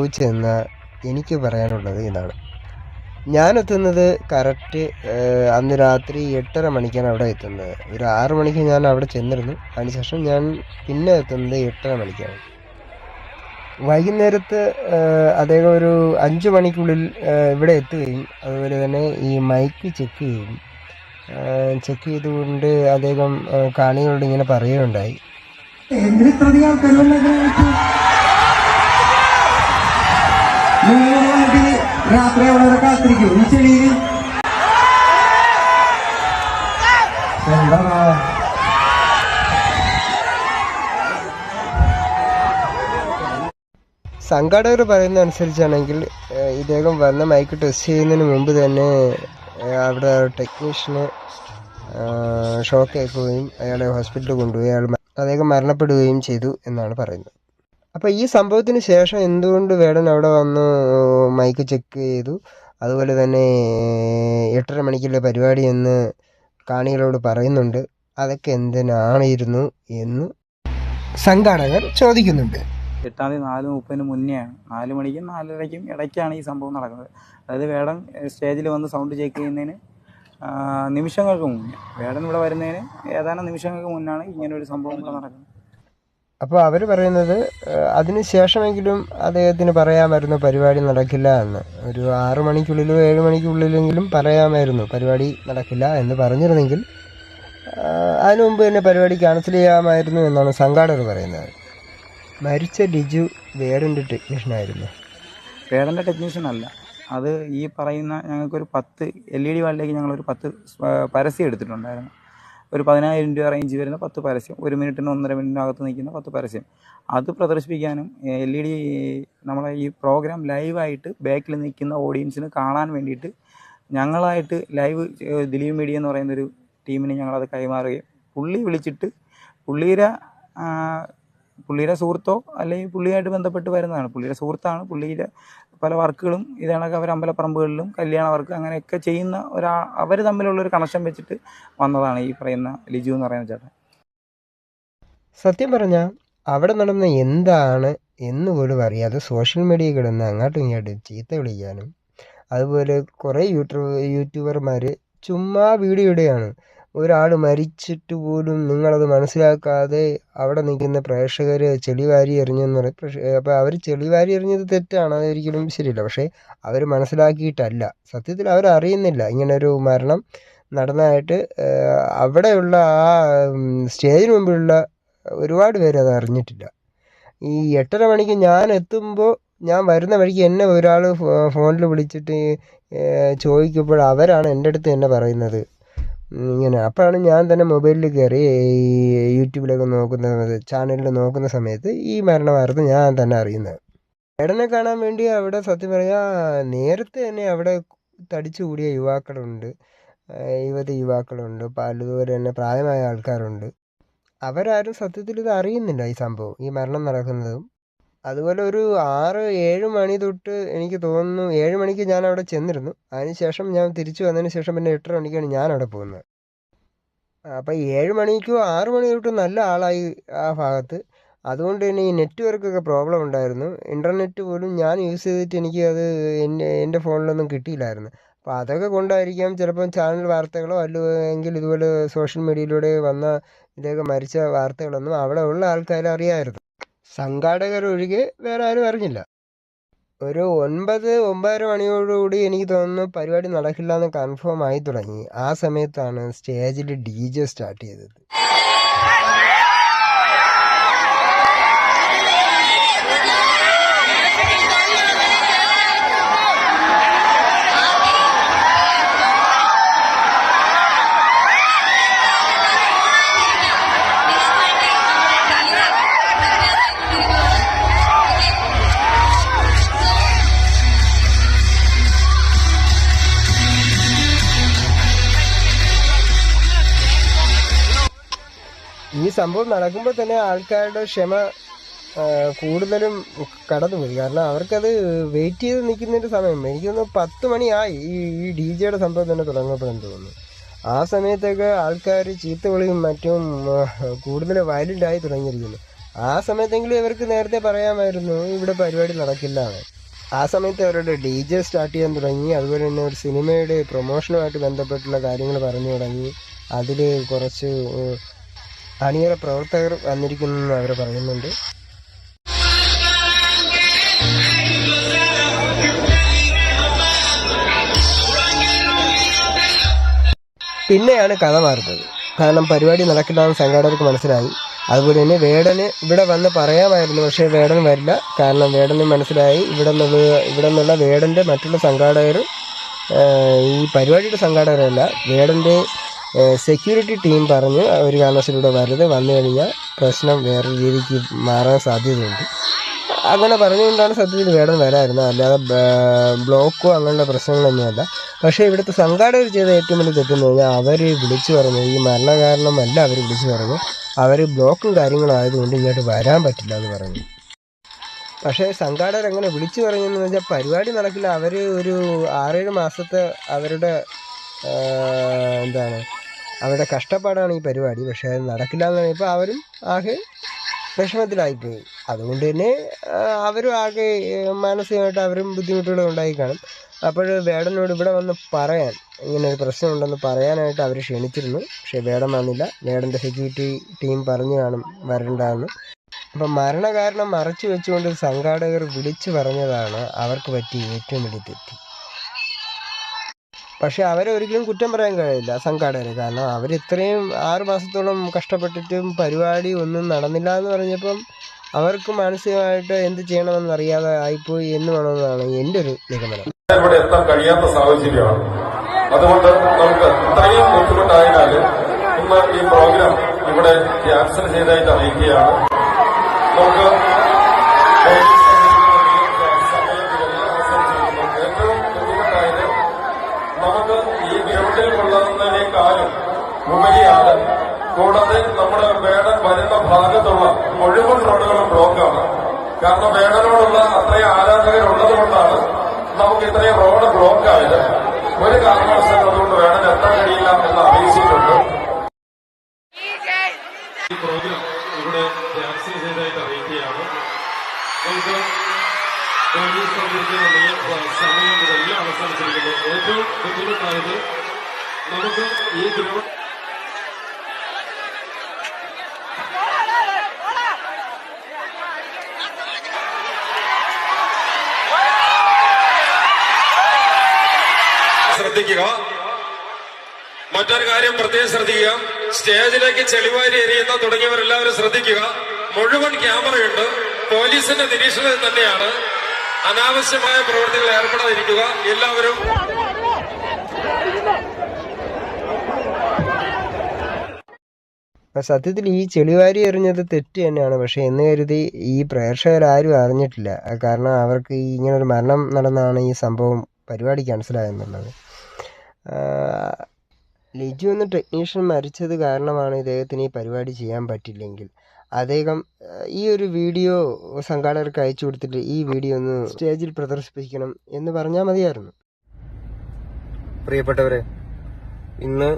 സംഭവിച്ചതെന്ന് എനിക്ക് പറയാനുള്ളത് ഇതാണ്. ഞാൻ എത്തുന്നത് കറക്റ്റ് അന്ന് രാത്രി എട്ടര മണിക്കാണ് അവിടെ എത്തുന്നത്. ഒരു ആറ് മണിക്ക് ഞാൻ അവിടെ ചെന്നിരുന്നു. അതിനുശേഷം ഞാൻ പിന്നെ എത്തുന്നത് എട്ടര മണിക്കാണ്. വൈകുന്നേരത്ത് അദ്ദേഹം ഒരു അഞ്ച് മണിക്കുള്ളിൽ ഇവിടെ എത്തുകയും അതുപോലെ തന്നെ ഈ മൈക്ക് ചെക്ക് ചെയ്യും. ചെക്ക് ചെയ്തുകൊണ്ട് അദ്ദേഹം കാണികളോട് ഇങ്ങനെ പറയുകയുണ്ടായി. വന്നിട്ട് രാത്രി അവിടെ കാത്തിരിക്കും. ഈ ചെളിയിൽ. സംഘാടകർ പറയുന്ന അനുസരിച്ചാണെങ്കിൽ ഇദ്ദേഹം വന്ന മൈക്ക് ടെസ്റ്റ് ചെയ്യുന്നതിന് മുമ്പ് തന്നെ അവിടെ ടെക്നീഷ്യന് ഷോക്ക് ഏൽക്കുകയും അയാളെ ഹോസ്പിറ്റലിൽ കൊണ്ടുപോയി. അയാൾ അദ്ദേഹം മരണപ്പെടുകയും ചെയ്തു എന്നാണ് പറയുന്നത്. അപ്പോൾ ഈ സംഭവത്തിന് ശേഷം എന്തുകൊണ്ട് വേടൻ അവിടെ വന്ന് മൈക്ക് ചെക്ക് ചെയ്തു? അതുപോലെ തന്നെ എട്ടര മണിക്കുള്ള പരിപാടി എന്ന് കാണികളോട് പറയുന്നുണ്ട്. അതൊക്കെ എന്തിനാണിരുന്നു എന്ന് സംഘാടകർ ചോദിക്കുന്നുണ്ട്. എട്ടാം തീയതി നാല് മുപ്പതിന് മുന്നെയാണ്. നാല് മണിക്കും നാലരയ്ക്കും ഇടയ്ക്കാണ് ഈ സംഭവം നടക്കുന്നത്. അതായത് വേടൻ സ്റ്റേജിൽ വന്ന് സൗണ്ട് ചെക്ക് ചെയ്യുന്നതിന് നിമിഷങ്ങൾക്ക് മുന്നേ. വേടൻ ഇവിടെ വരുന്നതിന് ഏതാനും നിമിഷങ്ങൾക്ക് മുന്നാണ് ഇങ്ങനെ ഒരു സംഭവം ഇവിടെ നടക്കുന്നത്. അപ്പോൾ അവർ പറയുന്നത് അതിന് ശേഷമെങ്കിലും അദ്ദേഹത്തിന് പറയാമായിരുന്നു പരിപാടി നടക്കില്ല എന്ന്. ഒരു ആറു മണിക്കുള്ളിലോ ഏഴ് മണിക്കുള്ളിലെങ്കിലും പറയാമായിരുന്നു പരിപാടി നടക്കില്ല എന്ന് പറഞ്ഞിരുന്നെങ്കിൽ അതിനു മുമ്പ് തന്നെ പരിപാടി ക്യാൻസൽ ചെയ്യാമായിരുന്നു എന്നാണ് സംഘാടകർ പറയുന്നത്. മരിച്ച ലിജു വേറൊരു ടെക്നീഷ്യനായിരുന്നു വേടന്റെ ടെക്നീഷ്യൻ അല്ല. അത് ഈ പറയുന്ന ഞങ്ങൾക്കൊരു പത്ത് എൽ ഇ ഡി വാളിലേക്ക് ഞങ്ങളൊരു പത്ത് പരസ്യം എടുത്തിട്ടുണ്ടായിരുന്നു. ഒരു പതിനായിരം രൂപ റേഞ്ച് വരുന്ന പത്ത് പരസ്യം. ഒരു മിനിറ്റിന് ഒന്നര മിനിറ്റിനകത്ത് നിൽക്കുന്ന പത്ത് പരസ്യം. അത് പ്രദർശിപ്പിക്കാനും എൽ ഇ ഡി നമ്മളെ ഈ പ്രോഗ്രാം ലൈവായിട്ട് ബാക്കിൽ നിൽക്കുന്ന ഓഡിയൻസിന് കാണാൻ വേണ്ടിയിട്ട് ഞങ്ങളായിട്ട് ലൈവ് ദിലീപ് മീഡിയ എന്ന് പറയുന്നൊരു ടീമിന് ഞങ്ങളത് കൈമാറുകയും പുള്ളി വിളിച്ചിട്ട് പുള്ളിയുടെ പുള്ളിയുടെ സുഹൃത്തോ അല്ലെങ്കിൽ പുള്ളിയായിട്ട് ബന്ധപ്പെട്ട് വരുന്നതാണ്. പുള്ളിയുടെ സുഹൃത്താണ് പുള്ളിയുടെ പല വർക്കുകളും ഇതേണൊക്കെ അവർ അമ്പലപ്പറമ്പുകളിലും കല്യാണ വർക്ക് അങ്ങനെയൊക്കെ ചെയ്യുന്ന ഒരാ അവർ തമ്മിലുള്ള ഒരു കണക്ഷൻ വെച്ചിട്ട് വന്നതാണ് ഈ പറയുന്ന ലിജു എന്ന് പറയുന്ന ചേട്ടൻ. സത്യം പറഞ്ഞാൽ അവിടെ നടന്ന എന്താണ് എന്ന് പോലും അറിയാതെ സോഷ്യൽ മീഡിയ കിടന്ന് അങ്ങോട്ടും ഇങ്ങോട്ടും ചീത്ത വിളിക്കാനും അതുപോലെ കുറേ യൂട്യൂബ് യൂട്യൂബർമാർ ചുമ്മാ വീഡിയോ ഇടുകയാണ്. ഒരാൾ മരിച്ചിട്ട് പോലും നിങ്ങളത് മനസ്സിലാക്കാതെ അവിടെ നിൽക്കുന്ന പ്രേക്ഷകർ ചെളിവാരി എറിഞ്ഞെന്ന് പറയും. പക്ഷേ അപ്പോൾ അവർ ചെളിവാരി എറിഞ്ഞത് തെറ്റാണ് അതൊരിക്കലും ശരിയല്ല. പക്ഷേ അവർ മനസ്സിലാക്കിയിട്ടല്ല. സത്യത്തിൽ അവരറിയുന്നില്ല ഇങ്ങനൊരു മരണം നടന്നതായിട്ട് അവിടെയുള്ള ആ സ്റ്റേജിന് മുമ്പിലുള്ള ഒരുപാട് പേര് അത് അറിഞ്ഞിട്ടില്ല. ഈ എട്ടര മണിക്ക് ഞാൻ എത്തുമ്പോൾ ഞാൻ വരുന്ന വഴിക്ക് എന്നെ ഒരാൾ ഫോണിൽ വിളിച്ചിട്ട് ചോദിക്കുമ്പോൾ അവരാണ് എന്റെ അടുത്ത് തന്നെ പറയുന്നത്. ഇങ്ങനെ. അപ്പോഴാണ് ഞാൻ തന്നെ മൊബൈലിൽ കയറി ഈ യൂട്യൂബിലൊക്കെ നോക്കുന്ന ചാനലിൽ നോക്കുന്ന സമയത്ത് ഈ മരണ വാർത്ത ഞാൻ തന്നെ അറിയുന്നത്. ഏടനെ കാണാൻ വേണ്ടി അവിടെ സത്യം പറയാ നേരത്തെ തന്നെ അവിടെ തടിച്ചു കൂടിയ യുവാക്കളുണ്ട്. യുവതി യുവാക്കളുണ്ട്. പലതുപോലെ തന്നെ പ്രായമായ ആൾക്കാരുണ്ട്. അവരാരും സത്യത്തിൽ ഇത് അറിയുന്നില്ല ഈ സംഭവം ഈ മരണം നടക്കുന്നതും. അതുപോലെ ഒരു ആറ് ഏഴ് മണി തൊട്ട് എനിക്ക് തോന്നുന്നു ഏഴ് മണിക്ക് ഞാൻ അവിടെ ചെന്നിരുന്നു. അതിനുശേഷം ഞാൻ തിരിച്ചു വന്നതിന് ശേഷം പിന്നെ എട്ടര മണിക്കാണ് ഞാൻ അവിടെ പോകുന്നത്. അപ്പം ഏഴ് മണിക്കോ ആറ് മണി തൊട്ട് നല്ല ആളായി ആ ഭാഗത്ത്. അതുകൊണ്ട് തന്നെ ഈ നെറ്റ്വർക്കൊക്കെ പ്രോബ്ലം ഉണ്ടായിരുന്നു. ഇന്റർനെറ്റ് പോലും ഞാൻ യൂസ് ചെയ്തിട്ട് എനിക്ക് അത് എന്റെ എന്റെ ഫോണിലൊന്നും കിട്ടിയില്ലായിരുന്നു. അപ്പോൾ അതൊക്കെ കൊണ്ടായിരിക്കാം ചിലപ്പം ചാനൽ വാർത്തകളോ അല്ലെങ്കിൽ ഇതുപോലെ സോഷ്യൽ മീഡിയയിലൂടെ വന്ന ഇതൊക്കെ മരിച്ച വാർത്തകളൊന്നും അവിടെ ഉള്ള ആൾക്കാർ അറിയാമായിരുന്നു സംഘാടകരൊഴികെ വേറെ ആരും അറിഞ്ഞില്ല. ഒരു ഒൻപത് ഒമ്പതര മണിയോടുകൂടി എനിക്ക് തോന്നുന്നു പരിപാടി നടക്കില്ല എന്ന് കൺഫേം ആയി തുടങ്ങി. ആ സമയത്താണ് സ്റ്റേജിൽ ഡി ജെ സ്റ്റാർട്ട് ചെയ്തത്. ഈ സംഭവം നടക്കുമ്പോൾ തന്നെ ആൾക്കാരുടെ ക്ഷമ കൂടുതലും കടന്നുപോയി കാരണം അവർക്കത് വെയിറ്റ് ചെയ്ത് നിൽക്കുന്നതിന്റെ സമയം. എനിക്ക് തോന്നുന്നു പത്ത് മണിയായി ഈ ഈ ഡി ജെയുടെ സംഭവം തന്നെ തുടങ്ങപ്പെടുന്നു തോന്നുന്നു. ആ സമയത്തൊക്കെ ആൾക്കാർ ചീത്ത വിളിയും മറ്റും കൂടുതൽ വയലന്റായി തുടങ്ങിയിരിക്കുന്നു. ആ സമയത്തെങ്കിലും ഇവർക്ക് നേരത്തെ പറയാമായിരുന്നു ഇവിടെ പരിപാടി നടക്കില്ല ആ സമയത്ത് അവരുടെ ഡി ജെ സ്റ്റാർട്ട് ചെയ്യാൻ തുടങ്ങി. അതുപോലെ തന്നെ ഒരു സിനിമയുടെ പ്രൊമോഷനുമായിട്ട് ബന്ധപ്പെട്ടുള്ള കാര്യങ്ങൾ പറഞ്ഞു തുടങ്ങി. അതിൽ കുറച്ച് അണിയറ പ്രവർത്തകർ വന്നിരിക്കുന്നു അവർ പറയുന്നുണ്ട്. പിന്നെയാണ് കഥ മാറുന്നത്. കാരണം പരിപാടി നടക്കില്ലാന്ന് സംഘാടകർക്ക് മനസ്സിലായി. അതുപോലെ തന്നെ വേടന് ഇവിടെ വന്ന് പറയാമായിരുന്നു പക്ഷേ വേടൻ വരില്ല. കാരണം വേടന് മനസ്സിലായി. ഇവിടെ നിന്നുള്ള ഇവിടെ നിന്നുള്ള വേടന്റെ മറ്റുള്ള സംഘാടകർ ഈ പരിപാടിയുടെ സംഘാടകരല്ല. വേടന്റെ സെക്യൂരിറ്റി ടീം പറഞ്ഞ് ഒരു കാരണവശാലൂടെ വരരുത് വന്നു കഴിഞ്ഞാൽ പ്രശ്നം വേറെ രീതിക്ക് മാറാൻ സാധ്യതയുണ്ട്. അങ്ങനെ പറഞ്ഞുകൊണ്ടാണ് സത്യത്തിൽ വേടം വരായിരുന്നത് അല്ലാതെ ബ്ലോക്കോ അങ്ങനെയുള്ള പ്രശ്നങ്ങളൊന്നുമല്ല പക്ഷേ ഇവിടുത്തെ സംഘാടകർ ചെയ്ത ഏറ്റവും വലിയ തെറ്റെന്ന് പറഞ്ഞാൽ അവർ വിളിച്ചു പറഞ്ഞു. ഈ മരണകാരണമല്ല അവർ വിളിച്ചു പറഞ്ഞു. അവർ ബ്ലോക്കും കാര്യങ്ങളും ആയതുകൊണ്ട് ഇങ്ങോട്ട് വരാൻ പറ്റില്ല എന്ന് പറഞ്ഞു. പക്ഷേ സംഘാടകർ അങ്ങനെ വിളിച്ചു പറഞ്ഞെന്ന് വെച്ചാൽ പരിപാടി നടക്കില്ല. അവർ ഒരു ആറേഴ് മാസത്തെ അവരുടെ എന്താണ് അവരുടെ കഷ്ടപ്പാടാണ് ഈ പരിപാടി. പക്ഷേ അത് നടക്കില്ല എന്ന് പറഞ്ഞപ്പോൾ അവരും ആകെ വിഷമത്തിലായിപ്പോയി. അതുകൊണ്ട് തന്നെ അവരും ആകെ മാനസികമായിട്ട് അവരും ബുദ്ധിമുട്ടുകൾ ഉണ്ടായി കാണും. അപ്പോൾ വേടനോട് ഇവിടെ വന്ന് പറയാൻ ഇങ്ങനെ ഒരു പ്രശ്നമുണ്ടെന്ന് പറയാനായിട്ട് അവർ ക്ഷണിച്ചിരുന്നു. പക്ഷേ വേടൻ വന്നില്ല. വേടന്റെ സെക്യൂരിറ്റി ടീം പറഞ്ഞു കാണും വരണ്ടെന്ന്. അപ്പം മരണകാരണം മറച്ചു വെച്ചുകൊണ്ട് സംഘാടകർ വിളിച്ചു പറഞ്ഞതാണ് അവർക്ക് പറ്റിയ ഏറ്റവും വലിയ തെറ്റ്. പക്ഷെ അവരെ ഒരിക്കലും കുറ്റം പറയാൻ കഴിയില്ല സംഘാടകരെ. കാരണം അവർ ഇത്രയും ആറ് മാസത്തോളം കഷ്ടപ്പെട്ടിട്ടും പരിപാടി ഒന്നും നടന്നില്ല എന്ന് പറഞ്ഞപ്പം അവർക്ക് മാനസികമായിട്ട് എന്ത് ചെയ്യണമെന്ന് അറിയാതെ ആയിപ്പോയി എന്ന് വേണമെന്നാണ് എന്റെ ഒരു നിഗമനം. ഇവിടെ എത്താൻ കഴിയാത്ത സാഹചര്യമാണ്. അതുകൊണ്ട് നമുക്ക് ഇത്രയും ബുദ്ധിമുട്ടായതിനാൽ ഇന്ന് ഈ പ്രോഗ്രാം ഇവിടെ ക്യാൻസൽ ചെയ്തതായിട്ട് അറിയിക്കുകയാണ്. നമുക്ക് ഏറ്റവും ബുദ്ധിമുട്ടായത് നമുക്ക് ഈ ഗ്രൗണ്ടിൽ കൊള്ളുന്നതിനേക്കാളും ഉപരിയാണ് കൂടാതെ നമ്മുടെ വേടൻ വരുന്ന ഭാഗത്തുള്ള മുഴുവൻ റോഡുകളും ബ്ലോക്കാണ് കാരണം വേടനോടുള്ള അത്രയും ആരാധകരുള്ളത് കൊണ്ടാണ് നമുക്ക് ഇത്രയും റോഡ് ബ്ലോക്ക് ആയത്. ഒരു കാരണവശാലും അതുകൊണ്ട് വേടൻ എത്താൻ കഴിയില്ല എന്ന് അറിയിച്ചിട്ടുണ്ട്. സമയം ഇതെല്ലാം അവസാനിച്ചിരിക്കുന്നു ഏറ്റവും ബുദ്ധിമുട്ടായത് നമുക്ക് ഈ ഗ്രൗണ്ട് ശ്രദ്ധിക്കുക. മറ്റൊരു കാര്യം പ്രത്യേകം ശ്രദ്ധിക്കുക. സ്റ്റേജിലേക്ക് ചെളിവാരി എറിയുന്ന തുടങ്ങിയവരെല്ലാവരും ശ്രദ്ധിക്കുക. മുഴുവൻ ക്യാമറയുണ്ട്. പോലീസിന്റെ നിരീക്ഷണത്തിൽ തന്നെയാണ്. അനാവശ്യമായ പ്രവൃത്തികൾ ഏർപ്പെടാതിരിക്കുക. എല്ലാവരും അപ്പം സത്യത്തിൽ ഈ ചെളിവാരി എറിഞ്ഞത് തെറ്റ് തന്നെയാണ്. പക്ഷേ എന്ന് കരുതി ഈ പ്രേക്ഷകരാരും അറിഞ്ഞിട്ടില്ല. കാരണം അവർക്ക് ഇങ്ങനൊരു മരണം നടന്നാണ് ഈ സംഭവം പരിപാടി ക്യാൻസലായെന്നുള്ളത് ലിജു എന്ന ടെക്നീഷ്യൻ മരിച്ചത് കാരണമാണ് ഇദ്ദേഹത്തിന് ഈ പരിപാടി ചെയ്യാൻ പറ്റില്ലെങ്കിൽ. അദ്ദേഹം ഈ ഒരു വീഡിയോ സംഘാടകർക്ക് അയച്ചു കൊടുത്തിട്ട് ഈ വീഡിയോ ഒന്ന് സ്റ്റേജിൽ പ്രദർശിപ്പിക്കണം എന്ന് പറഞ്ഞാൽ മതിയായിരുന്നു. പ്രിയപ്പെട്ടവരെ ഇന്ന്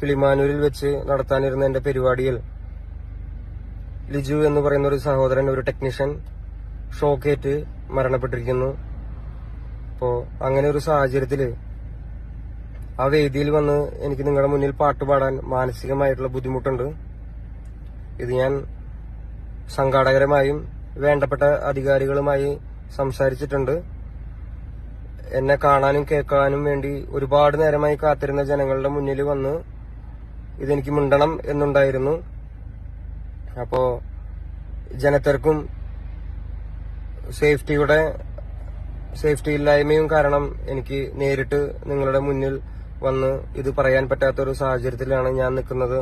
കിളിമാനൂരിൽ വെച്ച് നടത്താനിരുന്ന എന്റെ പരിപാടിയിൽ ലിജു എന്ന് പറയുന്ന ഒരു സഹോദരൻ ഒരു ടെക്നീഷ്യൻ ഷോക്കേറ്റ് മരണപ്പെട്ടിരിക്കുന്നു. അപ്പോ അങ്ങനെ ഒരു സാഹചര്യത്തിൽ ആ വേദിയിൽ വന്ന് എനിക്ക് നിങ്ങളുടെ മുന്നിൽ പാട്ട് പാടാൻ മാനസികമായിട്ടുള്ള ബുദ്ധിമുട്ടുണ്ട്. ഇത് ഞാൻ സംഘാടകരുമായും വേണ്ടപ്പെട്ട അധികാരികളുമായി സംസാരിച്ചിട്ടുണ്ട്. എന്നെ കാണാനും കേൾക്കാനും വേണ്ടി ഒരുപാട് നേരമായി കാത്തിരുന്ന ജനങ്ങളുടെ മുന്നിൽ വന്ന് ഇതെനിക്ക് മിണ്ടണം എന്നുണ്ടായിരുന്നു. അപ്പോ ജനത്തിരക്കും സേഫ്റ്റിയുടെ സേഫ്റ്റി ഇല്ലായ്മയും കാരണം എനിക്ക് നേരിട്ട് നിങ്ങളുടെ മുന്നിൽ വന്ന് ഇത് പറയാൻ പറ്റാത്തൊരു സാഹചര്യത്തിലാണ് ഞാൻ നിൽക്കുന്നത്.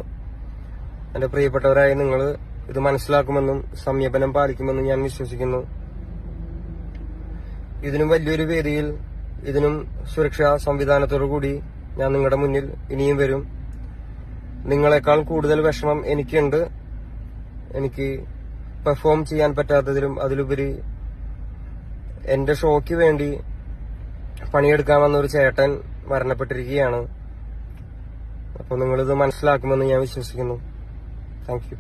എന്റെ പ്രിയപ്പെട്ടവരായ നിങ്ങൾ ഇത് മനസ്സിലാക്കുമെന്നും സംയമനം പാലിക്കുമെന്നും ഞാൻ വിശ്വസിക്കുന്നു. ഇതിനും വലിയൊരു വേദിയിൽ ഇതിനും സുരക്ഷാ സംവിധാനത്തോടു കൂടി ഞാൻ നിങ്ങളുടെ മുന്നിൽ ഇനിയും വരും. നിങ്ങളെക്കാൾ കൂടുതൽ വിഷമം എനിക്കുണ്ട്. എനിക്ക് പെർഫോം ചെയ്യാൻ പറ്റാത്തതിലും അതിലുപരി എന്റെ ഷോയ്ക്ക് വേണ്ടി പണിയെടുക്കാൻ വന്ന ഒരു ചേട്ടൻ മരണപ്പെട്ടിരിക്കുകയാണ്. അപ്പോൾ നിങ്ങളിത് മനസ്സിലാക്കുമെന്ന് ഞാൻ വിശ്വസിക്കുന്നു. Thank you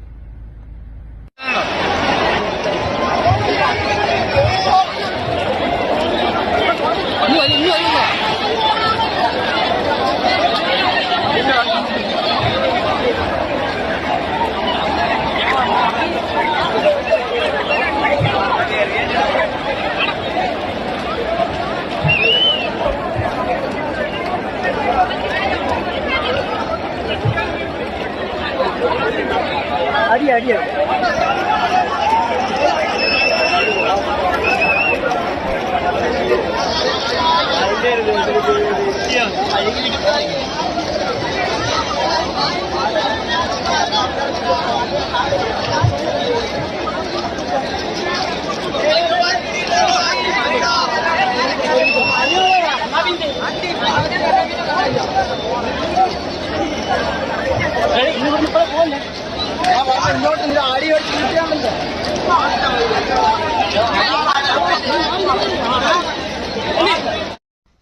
No, no, no. அடி அடி அடி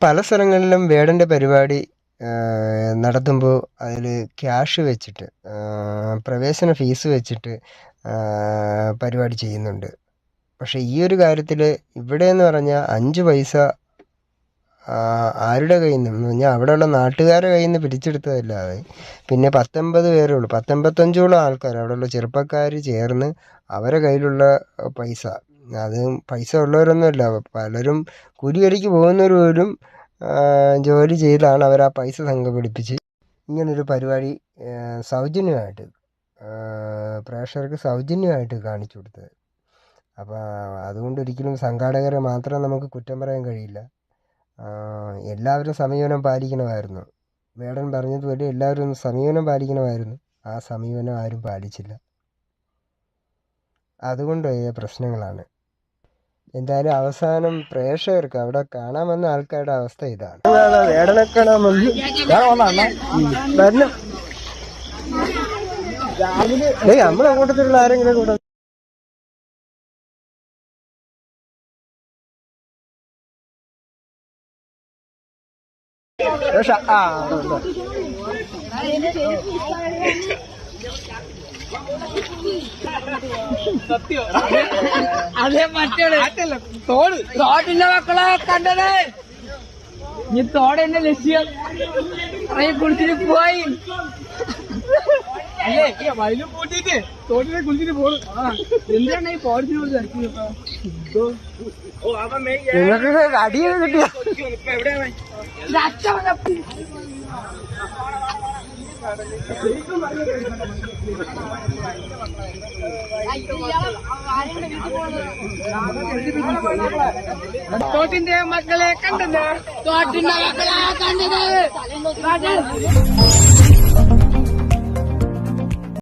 പല സ്ഥലങ്ങളിലും വേടന്റെ പരിപാടി നടത്തുമ്പോൾ അതിൽ ക്യാഷ് വെച്ചിട്ട് പ്രവേശന ഫീസ് വെച്ചിട്ട് പരിപാടി ചെയ്യുന്നുണ്ട്. പക്ഷേ ഈ ഒരു കാര്യത്തിൽ ഇവിടെ എന്ന് പറഞ്ഞാൽ അഞ്ച് പൈസ ആരുടെ കയ്യിൽ നിന്ന് പറഞ്ഞാൽ അവിടെയുള്ള നാട്ടുകാരുടെ കയ്യിൽ നിന്ന് പിടിച്ചെടുത്തതല്ലാതെ. പിന്നെ പത്തൊമ്പത് പേരേ ഉള്ളൂ. പത്തൊമ്പത്തഞ്ചോളം ആൾക്കാർ അവിടെയുള്ള ചെറുപ്പക്കാർ ചേർന്ന് അവരെ കയ്യിലുള്ള പൈസ അത് പൈസ ഉള്ളവരൊന്നുമല്ല. പലരും കൂലിപ്പണിക്ക് പോകുന്നവർ പോലും ജോലി ചെയ്താണ് അവർ ആ പൈസ സംഘടിപ്പിച്ച് ഇങ്ങനൊരു പരിപാടി സൗജന്യമായിട്ട് പ്രേക്ഷകർക്ക് സൗജന്യമായിട്ട് കാണിച്ചു കൊടുത്തത്. അപ്പോൾ അതുകൊണ്ട് ഒരിക്കലും സംഘാടകരെ മാത്രം നമുക്ക് കുറ്റം പറയാൻ കഴിയില്ല. എല്ലാവരും സമീപനം പാലിക്കണമായിരുന്നു. വേടൻ പറഞ്ഞതുപോലെ എല്ലാവരും സമീപനം പാലിക്കണമായിരുന്നു. ആ സമീപനം ആരും പാലിച്ചില്ല. അതുകൊണ്ട് വലിയ പ്രശ്നങ്ങളാണ്. എന്തായാലും അവസാനം പ്രേക്ഷകർക്ക് അവിടെ കാണാൻ വന്ന ആൾക്കാരുടെ അവസ്ഥ ഇതാണ്. നമ്മളെ കൂട്ടത്തിലുള്ള ആരെങ്കിലും കൂടെ ആ. ഉണ്ട്, ഉണ്ട്. അതെ മറ്റേ തോട് തോട്ടിന്റെ മക്കളെ കണ്ടത് നീ തോടെന്നെ ലക്ഷ്യം അറയെ കുളിച്ചിട്ട് പോയി അല്ലേ ഈ വയലും കൂട്ടിട്ട് തോട്ടിനെ കുളിച്ചിട്ട് പോണു ആ എന്താണ് ഈ പോടിച്ചിട്ട് തിരക്കിയപ്പോ നിങ്ങൾക്ക് അടിയൊക്കെ കിട്ടിയ തോട്ടിന്റെ മക്കളെ കണ്ടത് തോട്ടിന്റെ മക്കളെ കണ്ടത്